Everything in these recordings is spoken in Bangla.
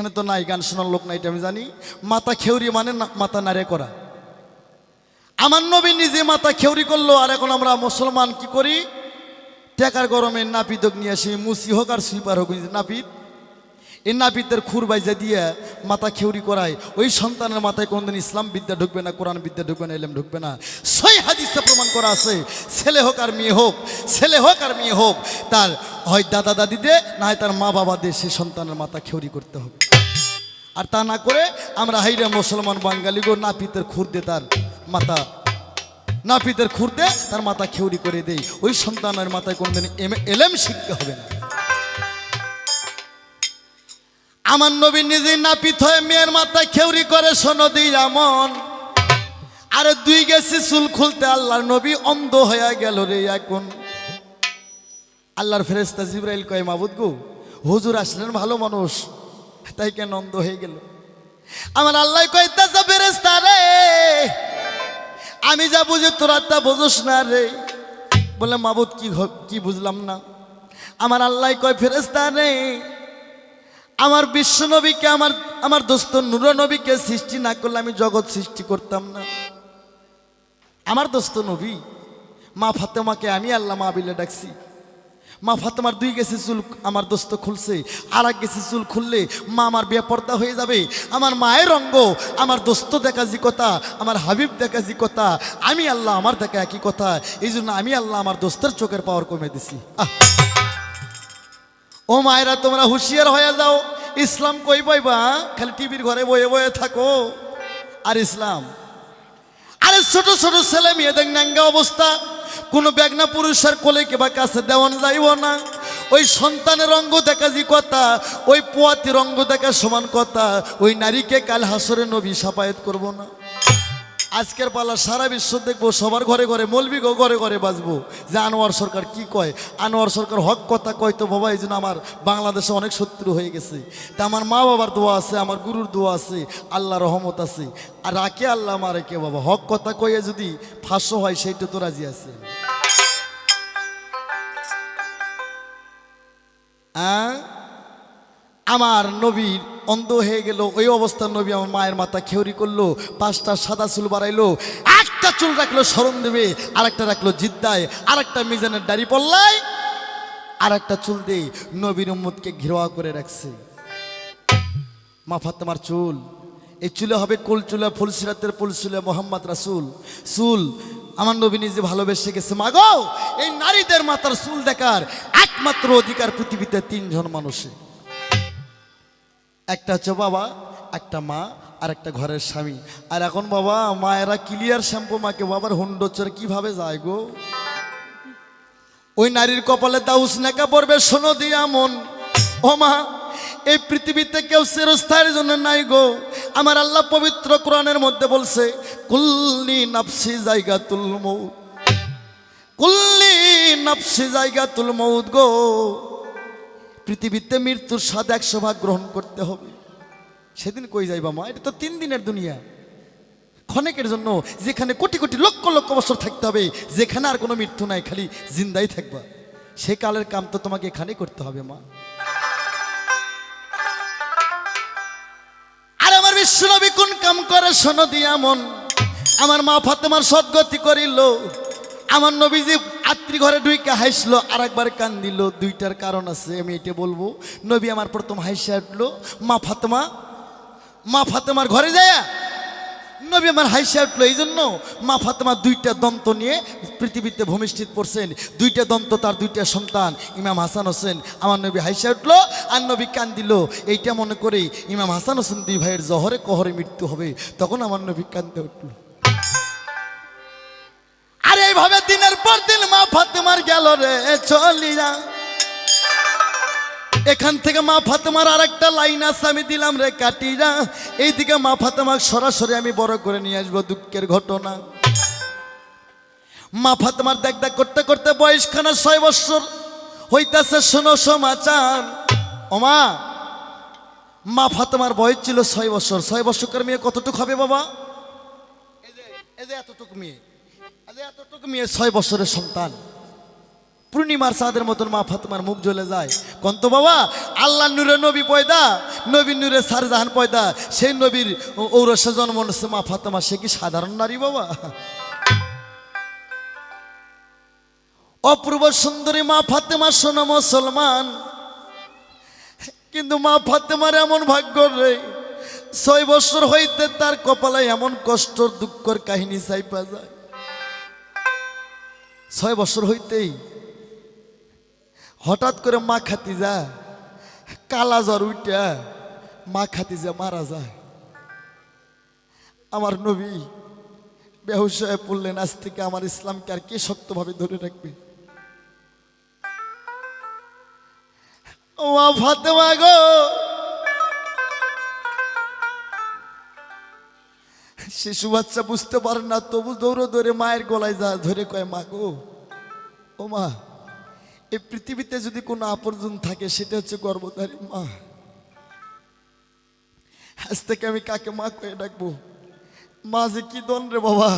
এখানে তো নাই, গান শোনার লোক নাই, এটা আমি জানি। মাথা খেউরি মানে মাথা নাড়ে করা। আমার নবী নিজে মাথা খেউরি করল, আর এখন আমরা মুসলমান কি করি? টেকার গরমে নাপিতক নিয়ে আসি, মুসি হোক আর সুইপার হোক নাপিত। এই নাপিতদের খুর বাইজা দিয়ে মাথা খেউরি করায়। ওই সন্তানের মাথায় কোনদিন ইসলাম বিদ্যা ঢুকবে না, কোরআন বিদ্যা ঢুকবে না, এলেম ঢুকবে না। সই হাদিসে প্রমাণ করা আছে, ছেলে হোক আর মেয়ে হোক, ছেলে হোক আর মেয়ে হোক, তার হয় দাদা দাদি দে না হয় তার মা বাবা দে সে সন্তানের মাথা খেউরি করতে হবে। আর তা না করে আমরা হাইরা মুসলমান বাঙালি গো, নাপিতের খুর দে তার মাথা নাপিতের খুর দে তার মাথা খেউরি করে দেই। ওই সন্তানের মাথায় কোনদিন এম- এলেম শিখতে হবে না। আমার নবী নিজে নাপিত হয়ে মেয়ের মাথায় খেউরি করে, শোনো দিই এমন আরে দুই গেছি চুল খুলতে, আল্লাহর নবী অন্ধ হয়ে গেল রে এখন। আল্লাহর ফেরেস্তা জিব্রাইল কয়, মাবুদ গো, হুজুর আসলেন ভালো মানুষ। তাই কেন অন্ধ হয়ে গেল? আমার আল্লাহ কয় তাজা ফেরেস্তা রে, আমি যা বুঝি তোরা তা বুঝোস না রে। বলে, মাবুদ, কি কি বুঝলাম না? আমার আল্লাহ কয় ফেরেস্তা রে, আমার বিশ্ব নবীকে, আমার আমার দোস্ত নূর নবীকে সৃষ্টি না করলে আমি জগৎ সৃষ্টি করতাম না। আমার দোস্ত নবী, মা ফাতেমাকে আমি আল্লাহ মা বিলে ডাকছি। মা ফাতেমার দুই গেছে চুল, আমার দোস্ত খুলছে আর এক গেছে চুল খুললে মা আমার বিয়ে পর্দা হয়ে যাবে। আমার মায়ের অঙ্গ আমার দোস্ত দেখা যে কথা, আমার হাবিব দেখা যে কথা, আমি আল্লাহ, আমার দেখা একই কথা। এই জন্য আমি আল্লাহ আমার দোস্তের চোখের পাওয়ার কমে দিছি। ও মায়েরা, তোমরা হুঁশিয়ার হয়ে যাও। ইসলাম কই বইবা খালি টিভির ঘরে বয়ে বয়ে থাকো। আর ইসলাম? আরে ছোট ছোট ছেলে মেয়েদের ন্যাঙ্গা অবস্থা। কোনো বেগনা পুরুষের কোলে কিবা কাছে দেওয়ান যাইব না। ওই সন্তানের অঙ্গ দেখা যে কথা, ওই পোয়াতির অঙ্গ দেখা সমান কথা, ওই নারীকে কাল হাসরে নবী সাপায়াত করব না। আজকের পালা সারা বিশ্ব দেখব, সবার ঘরে ঘরে মলবিগো ঘরে ঘরে বাজবো। যে আনোয়ার সরকার কি কয়? আনোয়ার সরকার হক কথা কয় তো বাবা, এই জন্য আমার বাংলাদেশে অনেক শত্রু হয়ে গেছে। তা আমার মা বাবার দোয়া আছে, আমার গুরুর দোয়া আছে, আল্লাহ রহমত আছে। আর রাকে আল্লাহ মারে কে বাবা? হক কথা কয়ে যদি ফাঁসো হয়, সেইটা তো রাজি আছে। আমার নবীর অন্ধ হয়ে গেল, ওই অবস্থার নবী আমার মায়ের মাথা খেউরি করল, পাঁচটা সাদা চুল বাড়াইলো, একটা চুল রাখল, স্মরণ দেবে আর একটা রাখল জিদ্দায় আর একটা মিজানের দাড়ি পল্লাই আর একটা চুল দিয়ে নবীর উম্মদকে ঘেরোয়া করে রাখছে। মা ফাতেমার চুল, এই চুলে হবে কুল চুলে ফুলসিরাতের ফুল চুলে মোহাম্মদ রাসুল। চুল, আমার নবী নিজে ভালোবেসে গেছে মাগো এই নারীদের মাথার চুল দেখার একমাত্র অধিকার পৃথিবীতে তিনজন মানুষে একটা হচ্ছে বাবা, একটা মা, আর একটা ঘরের স্বামী। আর এখন বাবা, মায়েরা ক্লিয়ার শ্যাম্পু মাকে বাবার হুন্ডোচ্চর কীভাবে যায় গো? ওই নারীর কপালে দাউস নেকা পড়বে, শোনো দিয়া মন। ও মা, এই পৃথিবীতে কেউ চিরস্থায়ের জন্য নাই গো। আমার আল্লাহ পবিত্র কোরআনের মধ্যে বলছে, কুল্লি নাফসি জায়গা তুল মৌত। কুল্লি নাফসি জায়গা তুল মৌত গো। পৃথিবীতে মৃত্যুর স্বাদ একশো ভাগ গ্রহণ করতে হবে। সেদিন কই যাইবা মা? এটা তো তিন দিনের দুনিয়া। ক্ষণেকের জন্য যেখানে কোটি কোটি লক্ষ লক্ষ বছর থাকতে হবে, যেখানে আর কোনো মৃত্যু নাই, খালি জিন্দাই থাকবা। সে কালের কাম তো তোমাকে এখানেই করতে হবে মা। আর আমার বিশ্বনবী কোন কাম করে শোনো দিয়া মন। আমার মা ফাতেমার সদ্গতি করিল। আমার নবীজি আত্রি ঘরে ঢুইকে হাসলো আর একবার কান দিল, দুইটার কারণ আছে, আমি এটা বলব। নবী আমার প্রথম হাসি উঠল, মা ফাতেমা, মা ফাতেমার ঘরে যায়? নবী আমার হাইসে উঠল এই জন্য মা ফাতেমা দুইটা দন্ত নিয়ে পৃথিবীতে ভূমিষ্ঠিত পড়ছেন। দুইটা দন্ত তার দুইটা সন্তান, ইমাম হাসান হোসেন। আমার নবী হাইসে উঠল, আর নবী কান দিল, এইটা মনে করে ইমাম হাসান হোসেন দুই ভাইয়ের জহরে কহরে মৃত্যু হবে। তখন আমার নবী কান্দে উঠল। আর এইভাবে দিনের পর দিন মা ফাতেমার গেল রে চলিয়া এখান থেকে মা ফাতেমার আর একটা লাইন আছে, আমি দিলাম রে কাটিরা। এইদিকে মা ফাতেমা সরাসরি আমি বড় করে নিয়ে আসব দুঃখের ঘটনা। মা ফাতেমার দেখ দেখ করতে করতে বয়সখানা ছয় বছর হইতাছে, শোনো সমাচার। ওমা মা ফাতেমার বয়স ছিল ছয় বছর। ছয় বছরকার মেয়ে কতটুকু হবে বাবা? এই যে এতটুকু মেয়ে। এতটুকু মেয়ে ছয় বছরের সন্তান। পূর্ণিমার চাঁদের মতন মা ফাতেমার মুখ জ্বলে যায়। কন্ত বাবা, আল্লাহ নূরে নবী পয়দা নবীন নূরে সারজাহান পয়দা, সেই নবীর ঔরসে জন্ম নিচ্ছে মা ফাতেমা, সে কি সাধারণ নারী বাবা? অপূর্ব সুন্দরী মা ফাতেমা, শোনো মুসলমান। কিন্তু মা ফাতেমার এমন ভাগ্য রে, ছয় বছর হইতে তার কপালে এমন কষ্ট, দুঃখর কাহিনী চাইপা যায়। ছয় বছর হইতেই হঠাৎ করে মা খাতি যা কালা জ্বর উইটা, মা খাতি যা মারা যায়। আমার নবী বেহুশ পড়লেন, আজ থেকে আমার ইসলামকে আর কে শক্তভাবে ধরে রাখবে? ও ফাতেমা গো শিশু বাচ্চা বুঝতে পারে না, তবু দৌড়ো দৌড়ে মায়ের গলায় যা ধরে কয়, মা গো, ও মা এই পৃথিবীতে যদি কোনো আপরজন থাকে, সেটা হচ্ছে গর্ভধারী মা। আজ থেকে আমি কাকে মা কয়ে ডাকবো? মা যে কি দন রে বাবা,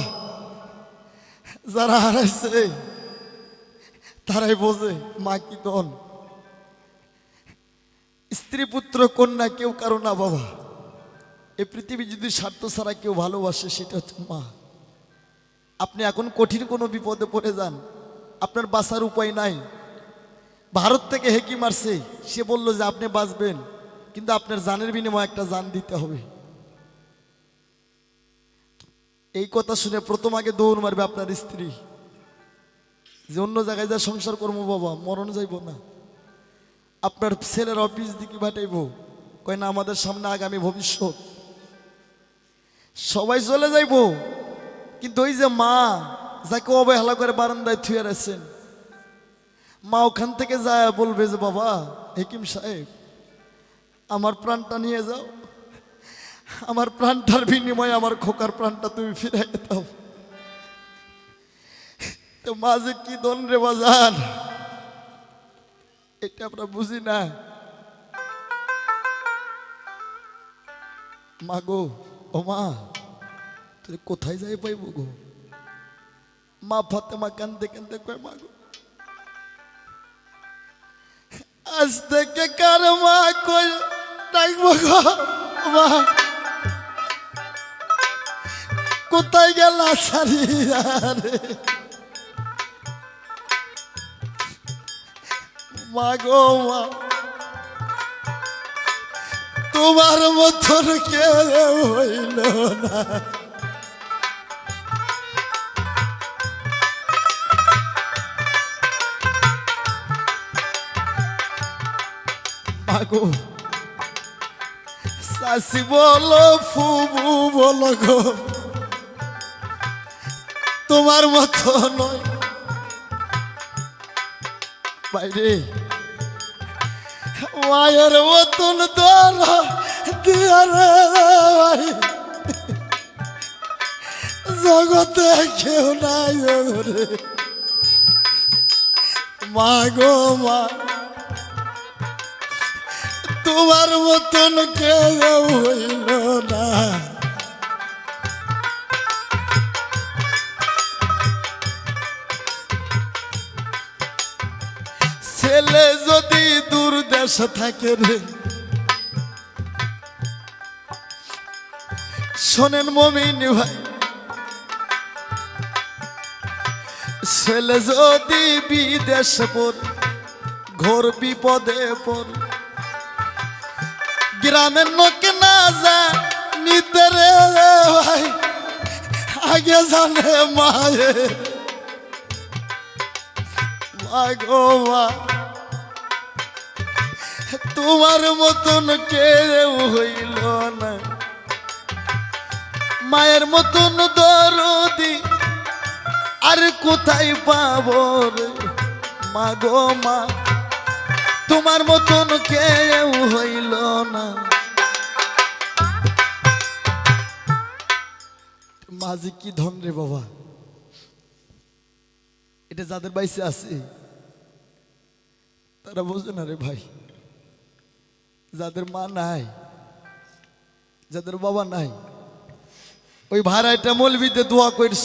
যারা হারাইছে, তারাই বোঝে মা কি দন স্ত্রী পুত্র, কন্যা কেউ কারও না বাবা। এই পৃথিবী যদি স্বার্থ ছাড়া কেউ ভালোবাসে, সেটা হচ্ছে মা। আপনি এখন কঠিন কোনো বিপদে পড়ে যান। আপনার বাঁচার উপায় নাই। ভারত থেকে হেকি মারছে। সে বলল যে আপনি বাঁচবেন, কিন্তু আপনার জানের বিনিময়ে একটা জান দিতে হবে। এই কথা শুনে প্রথম আগে দৌড় মারবে আপনার স্ত্রী। যে অন্য জায়গায় যা সংসার করব বাবা, মরণ যাইব না। আপনার ছেলের অফিস দিকে পাঠাইব। কয় না, আমাদের সামনে আগামী ভবিষ্যৎ। সবাই চলে যাইব। কিন্তু ওই যে মা, যাকে অবহেলা করে বারান্দায় থুয়ে রাখছেন মা ওখান থেকে যায় বলবে যে, বাবা, হেকিম সাহেব, আমার প্রাণটা নিয়ে যাও। আমার প্রাণটার বিনিময়ে আমার খোকার প্রাণটা তুমি ফিরে দাও। তো মা যে কি দন রে বাজার? এটা আমরা বুঝি না। মা গো ও মা তুই কোথায় যাই পাইব গো? মা ফাতেমা কান্দে কান্দে কয়, মা গো, আজ থেকে কার মা কই ডাকবো গো? মা, কোথায় গেল সারিয়া রে মা গো, মা তোমার মতন কে হইল না। মাগো শাশি বলো, ফুবু বলো গো। তোমার মতো নয়। বাইরে। মায়ের মতন দর দিয়ারে ভাই। জগতে কেউ নাই রে মা গো মা, তোমার মতন কেউ হইল না। দেশে থাকে রে। শোনেন মমিন ভাই, ছেলে যদি বিদেশ পর ঘোর বিপদে পর গ্রামের লোকে না যা নিতে রে ভাই, আগে জানে মায়ে। মা গো মা তোমার মতন কেউ হইল না। মায়ের মতন দরদি আর কোথায় পাবো রে? মা গো মা, তোমার মতন কেউ হইল না। মাঝি কি ধন রে বাবা। এটা যাদের বাইসে আছে, তারা বোঝে না রে ভাই। যাদের মা নাই, যাদের বাবা নাই, ওই ভাড়াটা মলবিতে দোয়া করছ,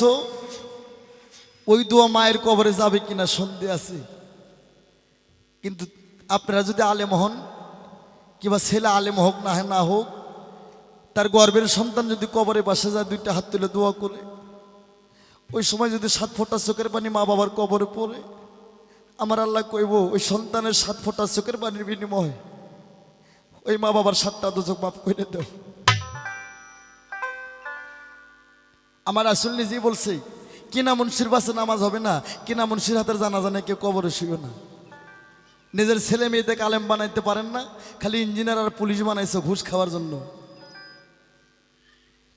ওই দোয়া মায়ের কবরে যাবে কিনা সন্দেহ আছে। কিন্তু আপনারা যদি আলেম হন, কিংবা ছেলে আলেম হোক না না হোক, তার গর্বের সন্তান যদি কবরে বাসে যায়, দুইটা হাত তুলে দোয়া করে। ওই সময় যদি সাত ফোঁটা চোখের পানি মা বাবার কবরে পড়ে, আমার আল্লাহ কইব, ওই সন্তানের সাত ফোঁটা চোখের পানির বিনিময়ে ওই মা বাবার সাতটা দোষক মাফ করে দেব আমার আসল নিজেই বলছে কিনা মুন্সির বাসে নামাজ হবে না কিনা মুন্সির হাতের জানা জানে কেউ কবরে শুইও না। নিজের ছেলে মেয়েদের কালেম বানাইতে পারেন না, খালি ইঞ্জিনিয়ার আর পুলিশ বানাইছে ঘুষ খাওয়ার জন্য।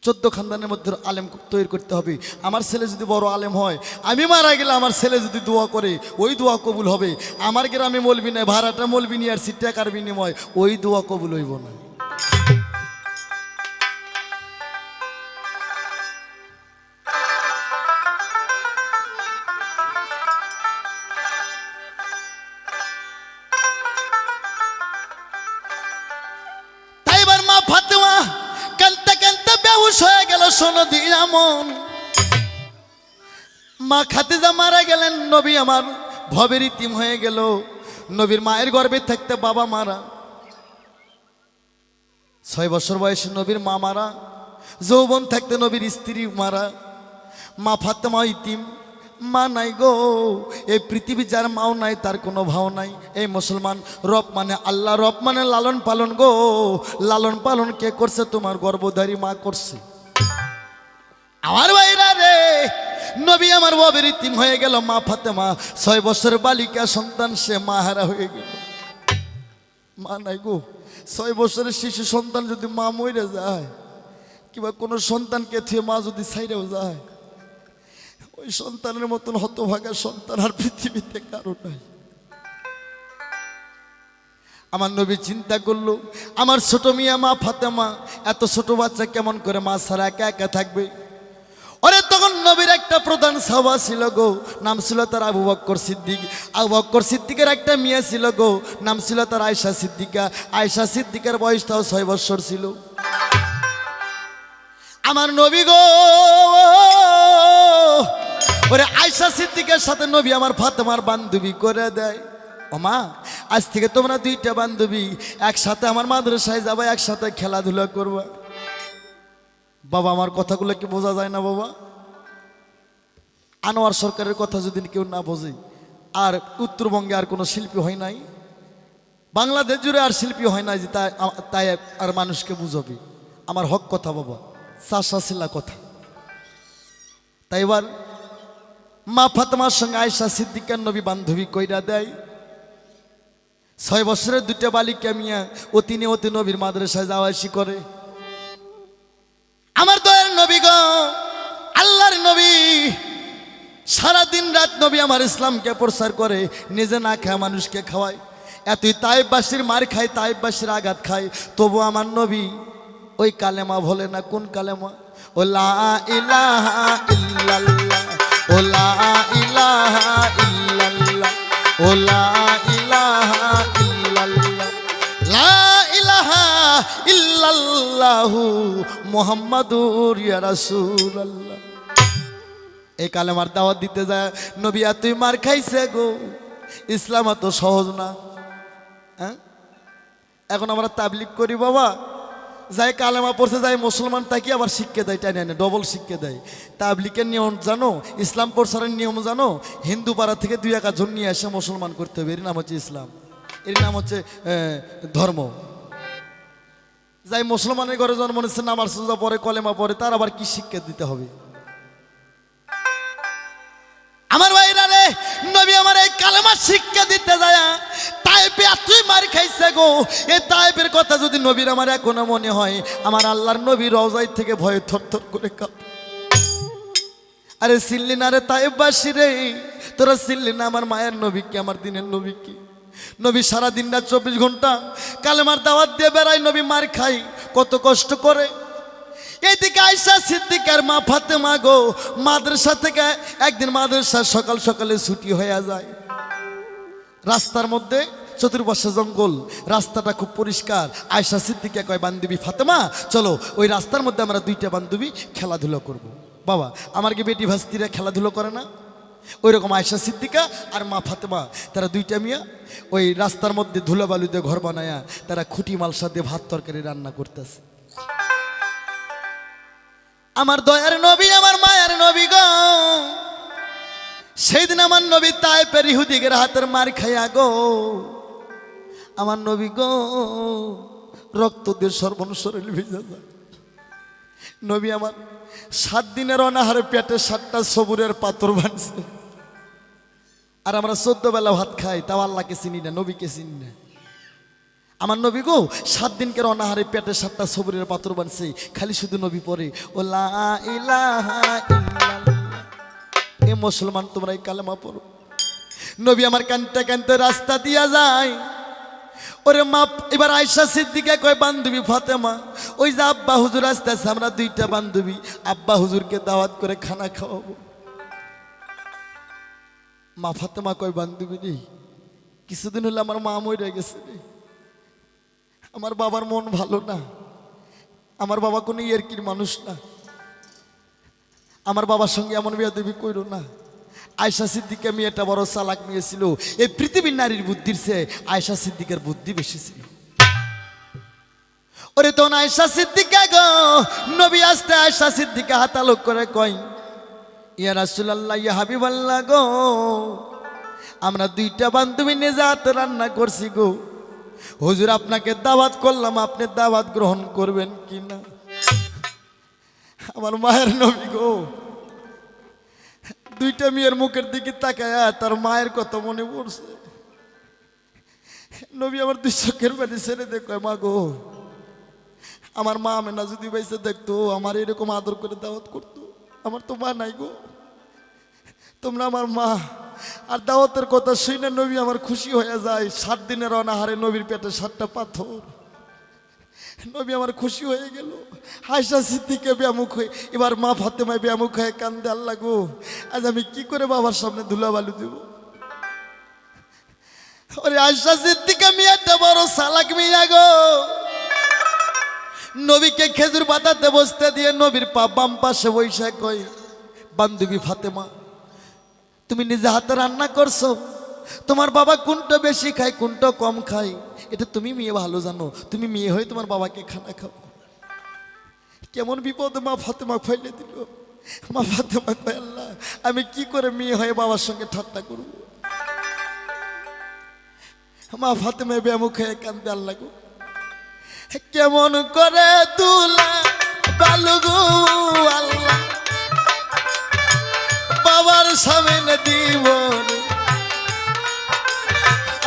চোদ্দ খানদানের মধ্যে আলেম তৈরি করতে হবে। আমার ছেলে যদি বড় আলেম হয়, আমি মারা গেলে আমার ছেলে যদি দোয়া করে, ওই দোয়া কবুল হবে। আমার গ্রামে মলবি না ভাড়াটা মলবি নি আর টাকার বিনিময়, ওই দোয়া কবুল হইব না। গেল শোনো দিয়া মন মা খাতিজা মারা গেলেন, নবী আমার ভবের ইতিম হয়ে গেল। নবীর মায়ের গর্ভে থাকতে বাবা মারা। ছয় বছর বয়সে নবীর মা মারা। যৌবন থাকতে নবীর স্ত্রী মারা। মা ফাতেমা ইতিম, মা নাই গো। এই পৃথিবী যার মাও নাই, তার কোনো ভাও নাই। এই মুসলমান রব মানে আল্লাহ, রব মানে লালন পালন গো। লালন পালন কে করছে? তোমার গর্ভধারী মা করছে। আমার ভাইরা রে, নবী আমার ববের ইতিম হয়ে গেল, মা ফাতেমা। ছয় বছর বালিকা সন্তান, সে মা হারা হয়ে গেল। মা নাই গো, ছয় বছরের শিশু সন্তান যদি মা মরে যায়, কিংবা কোনো সন্তানকে থুয়ে মা যদি ছাইরেও যায়, ওই সন্তানের মতন হতভাগা সন্তান আর পৃথিবীতে কারও নাই। আমার নবী চিন্তা করল, আমার ছোট মিয়া মা ফাতেমা, এত ছোট বাচ্চা কেমন করে মা ছাড়া একা একা থাকবে? ওরে তখন নবীর একটা প্রধান সভা ছিল গো, নাম ছিল তার আবু বক্কর সিদ্দিক। আবু বক্কর সিদ্দিকের একটা মেয়ে ছিল গো, নাম ছিল তার আয়সা সিদ্দিকা। আয়সা সিদ্দিকের বয়সটাও ছয় বছর ছিল। আমার নবী গো, ওরে আয়সা সিদ্দিকের সাথে নবী আমার ফাতেমার বান্ধবী করে দেয়। ও মা, আজ থেকে তোমরা দুইটা বান্ধবী, একসাথে আমার মাদ্রাসায় যাবা, একসাথে খেলাধুলা করবা। বাবা, আমার কথাগুলো কি বোঝা যায় না বাবা? আনোয়ার সরকারের কথা যদি কেউ না বোঝে, আর উত্তরবঙ্গে আর কোনো শিল্পী হয় নাই, বাংলাদেশ জুড়ে আর শিল্পী হয় নাই যে তাই তাই আর মানুষকে বুঝাবে। আমার হক কথা বাবা, চাষা ছিলা কথা। তাই এবার মা ফাতেমার সঙ্গে আয়সা সিদ্দিকার নবী বান্ধবী কইরা দেয়, ছয় বছরের দুটা বালিকা মিয়া অতি নবীর মাদ্রাসায় যাওয়া আসি করে। আমার দয়ের নবী গো, আল্লাহর নবী। সারাদিন রাত নবী আমার ইসলামকে প্রচার করে, নিজে না খায় মানুষকে খাওয়ায়। এতই তাইবাসীর মার খায় তাইবাসীর আঘাত খায়। তবু আমার নবী ওই কালেমা বলে না, কোন কালেমা? ও লা ইলাহা ইল্লাল্লাহ, ও লা ইলাহা ইল্লাল্লাহ, ও লা ইলাহা ইল্লাল্লাহ। লা ইল্লাল্লাহু মুহাম্মাদুর ইয়া রাসূলুল্লাহ। এই কালেমার দাওয়াত দিতে যায়, নবী, আর তুই মার খাইছে গো? ইসলাম এত সহজ না। হ্যাঁ? এখন আমরা তাবলিক করি, বাবা। যাই কালেমা পড়ছে, যাই মুসলমান, তাকে আবার শিক্ষা দেয় টাইনে আনে ডবল শিক্ষা দেয়। তাবলিকের নিয়ম জানো? ইসলাম প্রচারের নিয়ম জানো? হিন্দু পাড়া থেকে দুই একা জন নিয়ে এসে মুসলমান করতে হবে। এর নাম হচ্ছে ইসলাম। এর নাম হচ্ছে ধর্ম। যাই মুসলমানের ঘরে জন্ম নিচ্ছে নামার সোজা পরে কলেমা পরে তার আবার কি শিক্ষা দিতে হবে? আমার ভাইরা রে, নবী আমার এই কালেমার শিক্ষা দিতে যায়, তাইপে এতই মার খাইছে গো। এই তাইপের কথা যদি নবীর আমার এখনও মনে হয়, আমার আল্লাহর নবী রওজাই থেকে ভয়ে থরথর করে কাঁপ। আরে সিল্লি না রে তাইবাসী রে, তোরা সিল্লি না, আমার মায়ের নবী কি, আমার দিনের নবী কি? নবী সারা দিন রাত চব্বিশ ঘণ্টা কালেমার দাওয়াত দিয়ে বেড়ায়, নবী মার খাই কত কষ্ট করে। এইদিকে আয়সা সিদ্দিকার মা ফাতেমা গো, মাদ্রাসা থেকে একদিন মাদ্রাসা সকাল সকালে ছুটি হয়ে যায়। রাস্তার মধ্যে চতুর্পাশে জঙ্গল, রাস্তাটা খুব পরিষ্কার। আয়সা সিদ্দিকা কয়, বান্ধবী ফাতেমা, চলো, ওই রাস্তার মধ্যে আমরা দুইটা বান্ধবী খেলাধুলো করব। বাবা, আমার কি বেটি ভাস্তিরা খেলাধুলো করে না? ওই রকম আয়সা সিদ্দিকা আর মা ফাতেমা। তারা দুইটা মিয়া ওই রাস্তার মধ্যে ধুলাবালু দিয়ে ঘর বানায়া তারা খুঁটি মালসা দিয়ে ভাত তরকারি রান্না করতেছে। আমার দয়ার নবী, আমার মায়ের নবী গো। সেই দিন আমার নবী তাই পের ইহুদিগের হাতের মার খাইয়া গো। আমার নবী গো, রক্ত দিয়ে সর্বন শরীর ভিজে যায়। নবী আমার, সাত দিনের অনাহারে পেটে সাতটা সবুরের পাথর বানছে। আর আমরা চোদ্দ বেলা ভাত খাই, তাও আল্লাহকে চিনি না, নবীকে চিনি না। আমার নবী গো, সাত দিনকের অনাহারে পেটে সাতটা সবুরের পাথর বানছে, খালি শুধু নবী পরে ও। এ মুসলমান, তোমরা এই কালেমা পড়ো। নবী আমার কানতে কানতে রাস্তা দিয়া যায়। ওরে মা এবার আয়সা সিদ্দিকা কয়, বান্ধবী ফাতেমা, ওই যে আব্বা হুজুর আসতেছে, আমরা দুইটা বান্ধবী, আব্বা হুজুরকে দাওয়াত করে খানা খাওয়াবো। মা ফাতেমা কয়, বান্ধবী রে, কিছুদিন হলে আমার মা মরে গেছে রে। আমার বাবার মন ভালো না। আমার বাবা কোনো ইয়েরকির মানুষ না। আমার বাবার সঙ্গে এমন বিয়া দেবী কইরো না। আয়সা সিদ্দিকা মেয়েটা বড় চালাক মেয়ে এই পৃথিবীর নারীর বুদ্ধির চেয়ে আয়সা সিদ্দিকের বুদ্ধি বেশি ছিল। ওরে তখন আয়সা সিদ্দিকা গো, নবী আসতে আয়সা সিদ্দিকা হাতালোক করে কয়, ইয়া রাসুলাল্লাহ, ইয়া হাবিবাল্লাহ গো, আমরা দুইটা বান্ধবী নেজাত রান্না করছি গো। হুজুর, আপনাকে দাওয়াত করলাম, আপনি দাওয়াত গ্রহণ করবেন কি না আমার মায়ের নবী গো দুইটা মেয়ের মুখের দিকে তাকায়া তার মায়ের কথা মনে পড়ছে। নবী আমার দুই চোখের বাড়ি ছেড়ে দেখো মা গো, আমার মা আমেনা যদি বাইসে দেখতো, আমার এরকম আদর করে দাওয়াত করতো, আমার তো মা নাই গো। তোমরা আমার মা, আর দাওয়াতের কথা শুনে নবী আমার খুশি হয়ে যায়। সাত দিনের অনাহারে নবীর পেটে সাতটা পাথর। নবী আমার খুশি হয়ে গেল। হাসা সিদ্দিকে ব্যামুখ হয়ে এবার মা ফাতেমায় ব্যামুখ হয়ে কান্দে, আল্লাহ গো, আজ আমি কি করে বাবার সামনে ধুলাবালু দেব? ওরে আয়সা সিদ্দিকা মিয়াটা বড় সালাক মিয়া গো। নবীকে খেজুর পাতাতে বসতে দিয়ে নবীর পা বাম পাশে বৈশা কই বান্ধবী ফাতেমা, তুমি নিজে হাতে রান্না করছ? তোমার বাবা কোনটা বেশি খায়, কোনটা কম খায়? এটা তুমি মেয়ে ভালো জানো। তুমি মেয়ে হয়ে তোমার বাবাকে খানা খাও। কেমন বিপদ মা ফাতেমা ফেলে দিল। মা ফাতেমা আল্লাহ, আমি কি করে মেয়ে হয়ে বাবার সঙ্গে ঠাট্টা করব? মা ফাতেমা ব্যামুখ হয়ে কান্দে আল্লাহ গো, কেমন করে তুলা বালুগু আল্লাহ, বাবার সামনে দিব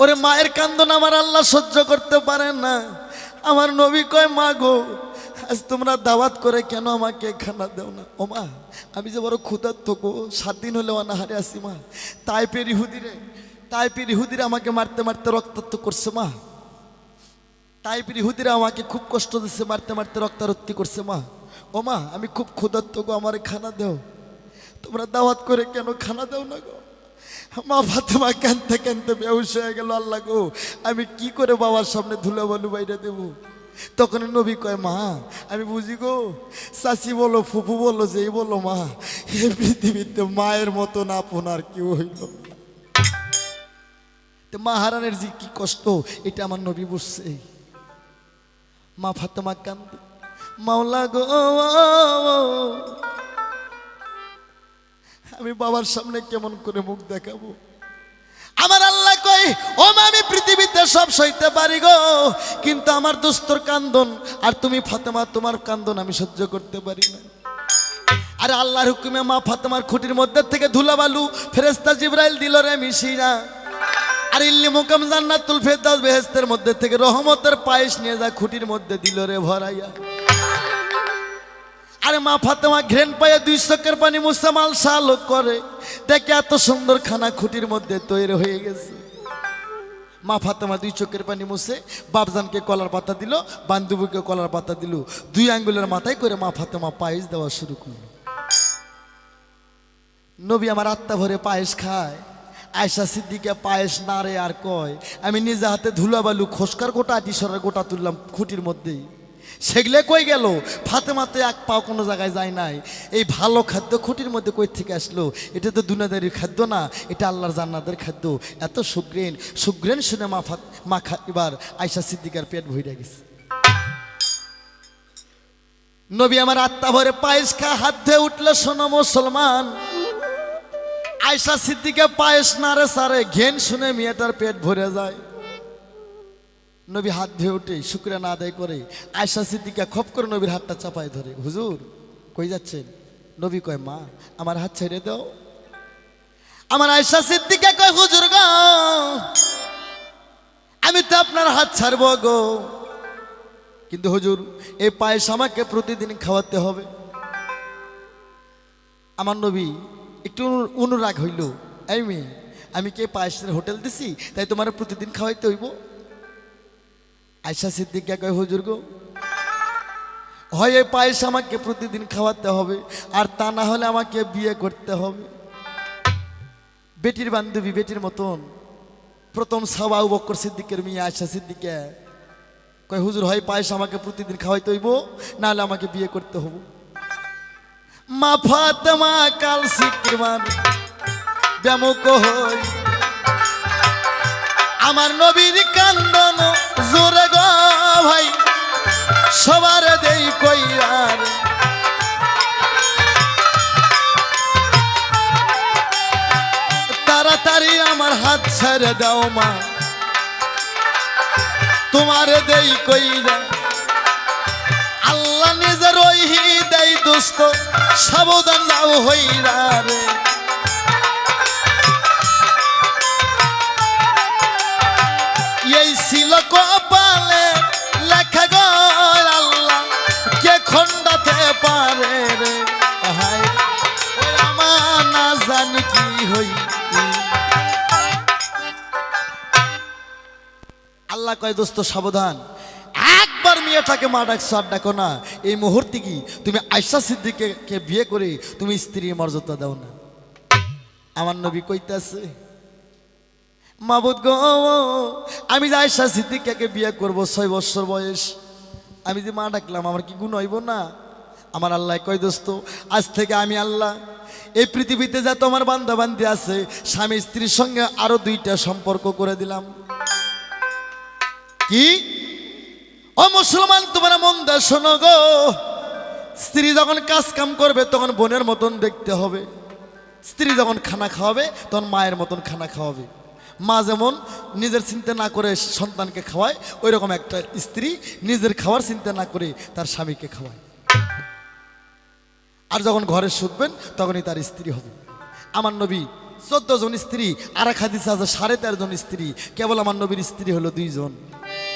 ওরে মায়ের কান্দন আমার আল্লাহ সহ্য করতে পারে না। আমার নবী কয়, মা গো, আজ তোমরা দাওয়াত করে কেন আমাকে খানা দেও না? ও মা, আমি যে বড় ক্ষুধার্ত গো, সাত দিন হলে অনাহারে আসি মা। তাই পের ইহুদিরে তাই পের ইহুদিরে আমাকে মারতে মারতে রক্তাক্ত করছে মা। তাই পের ইহুদিরা আমাকে খুব কষ্ট দিচ্ছে, মারতে মারতে রক্তারক্তি করছে মা। ও মা, আমি খুব ক্ষুধার্ত গো, আমার খানা দেও। তোমরা দাওয়াত করে কেন খানা দেও না গো? মা ফাতেমা কানতে কানতে বেহুশ হয়ে গেল, আল্লাহ গো, আমি কি করে বাবার সামনে ধুলো বালু বাইরে দেবো? তখন নবী কয়, মা, আমি বুঝি গো, চাচি বলো, ফুফু বলো, যেই বলো, মা, এ পৃথিবীতে মায়ের মতো না আপনার কেউ হইল তো মা হারানের যে কি কষ্ট, এটা আমার নবী বুঝছে। মা ফাতেমা কান্দে মাওলা গো আমি বাবার সামনে কেমন করে মুখ দেখাবো? আমার আল্লাহ কই ও আমি পৃথিবীতে সব সইতে পারি গো, কিন্তু আমার দোস্তর কান্দন, আর তুমি ফাতেমা, তোমার কান্দন আমি সহ্য করতে পারি না। আরে আল্লাহর হুকুমে মা ফাতেমার খুঁটির মধ্যে থেকে ধুলাবালু ফেরেস্তা জিব্রাইল দিল রে মিশিরা আর ইল্লি মুকাম জান্নাতুল ফেরদাউস বেহেশতের মধ্যে থেকে রহমতের পায়েস নিয়ে যা খুঁটির মধ্যে দিল রে, ভরাইয়া। আরে মা ফাতেমা ঘ্রেন পায়ে দুই চোখের পানি মুসামাল শালক করে। দেখে এত সুন্দর খানা খুঁটির মধ্যে তৈরি হয়ে গেছে। মা ফাতেমা দুই চোখের পানি মুছে বাপজানকে কলার পাতা দিল, বান্ধবীকে কলার পাতা দিল। দুই আঙ্গুলের মাথায় করে মা ফাতেমা পায়েস দেওয়া শুরু করল। নবী আমার আত্মা ভরে পায়েস খায়। আয়সা সিদ্দিকে পায়েস নাড়ে আর কয়। আমি নিজে হাতে ধুলা বালু খোসকার গোটা টিসরের গোটা তুললাম খুঁটির মধ্যেই। সেগুলো কই গেল? ফাতেমাতে এক পাও কোনো জায়গায় যায় নাই। এই ভালো খাদ্য খুঁটির মধ্যে কই থেকে আসলো? এটা তো দুনাদারির খাদ্য না, এটা আল্লাহর জান্নাতের খাদ্য। এত সুগ্রেন সুগ্রেন শুনে মা ফাত, মা এবার আয়সা সিদ্দিকার পেট ভরে গেছে। নবী আমার আত্মা ভরে পায়েস খা, হাত ধুয়ে উঠলে, শোনো মুসলমান। আয়সা সিদ্দিকে পায়েস নারে সারে, ঘেন শুনে মেয়েটার পেট ভরে যায়। নবী হাত ধুয়ে উঠে না আদায় করে আয়সা সিদ্দিকা খপ করে নবীর হাতটা চাপায় ধরে, হুজুর, কই যাচ্ছেন? নবী কয়, মা, আমার হাত ছেড়ে দাও। আমার আয়সা সিদ্দিকা কয়, হুজুর গো, আমি তো আপনার হাত ছাড়বো গো। কিন্তু হুজুর এই পায়েস আমাকে প্রতিদিন খাওয়াতে হবে। আমার নবী একটু অনুরাগ হইল, এই মেয়ে, আমি কে পায়েসের হোটেল দিছি? তাই তোমার প্রতিদিন খাওয়াইতে হইব? আয়সা সিদ্দিকা কয়, হুজুর গো, হয় এই পায়েস আমাকে প্রতিদিন খাওয়াতে হবে, আর তা না হলে আমাকে বিয়ে করতে হবে। বেটির বান্ধবী, বেটির মতন, প্রথম সাবা বক্কর সিদ্দিকের মেয়ে আয়সা সিদ্দিকা কয়, হুজুর, হয় পায়েস আমাকে প্রতিদিন খাওয়াইতে হইব নাহলে আমাকে বিয়ে করতে হবে মা ফাতেমা কাল হই। আমার নবীর কান্দন জোরে গো ভাই, সবার দেই কইয়ার তাড়াতাড়ি আমার হাত ছেড়ে দাও মা, তোমার দেই কইরা আল্লাহ নিজের ওইহি দেই দোস্ত, সাবধান যাও হইরা রে। এই ছিল কপালে কয়, দোস্ত, সাবধান। একবার মেয়েটাকে মা ডাকছো, আর ডাকো না। এই মুহূর্তে কি তুমি আয়সা সিদ্দিকে কে বিয়ে করে তুমি স্ত্রীর মর্যাদা দাও না? আমার নবী কইতাছে মাবুদ গো, আমি যে আয়সা সিদ্দিকাকে বিয়ে করব ছয় বছর বয়স, আমি যে মা ডাকলাম, আমার কি গুণ হইব না? আমার আল্লাহ কয়, দোস্ত, আজ থেকে আমি আল্লাহ, এই পৃথিবীতে যা তোমার বান্ধা বান্ধি আছে, স্বামী স্ত্রীর সঙ্গে আরও দুইটা সম্পর্ক করে দিলাম। কি? ও মুসলমান, তোমরা মন দা শোনো গো। স্ত্রী যখন কাজ কাম করবে, তখন বোনের মতন দেখতে হবে। স্ত্রী যখন খানা খাওয়াবে, তখন মায়ের মতন খানা খাওয়াবে। মা যেমন নিজের চিন্তা না করে সন্তানকে খাওয়ায় ওই রকম একটা স্ত্রী নিজের খাওয়ার চিন্তা না করে তার স্বামীকে খাওয়ায়। আর যখন ঘরে শুধবেন তখনই তার স্ত্রী হবে। আমার নবী চোদ্দ জন স্ত্রী, আর এক হাদিস আছে সাড়ে তেরো জন স্ত্রী। কেবল আমার নবীর স্ত্রী হলো দুইজন।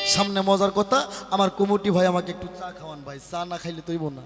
সামনে মজার কথা, আমার কুমুটি ভাই আমাকে একটু চা খাওয়ান ভাই, চা না খাইলে তৈব না।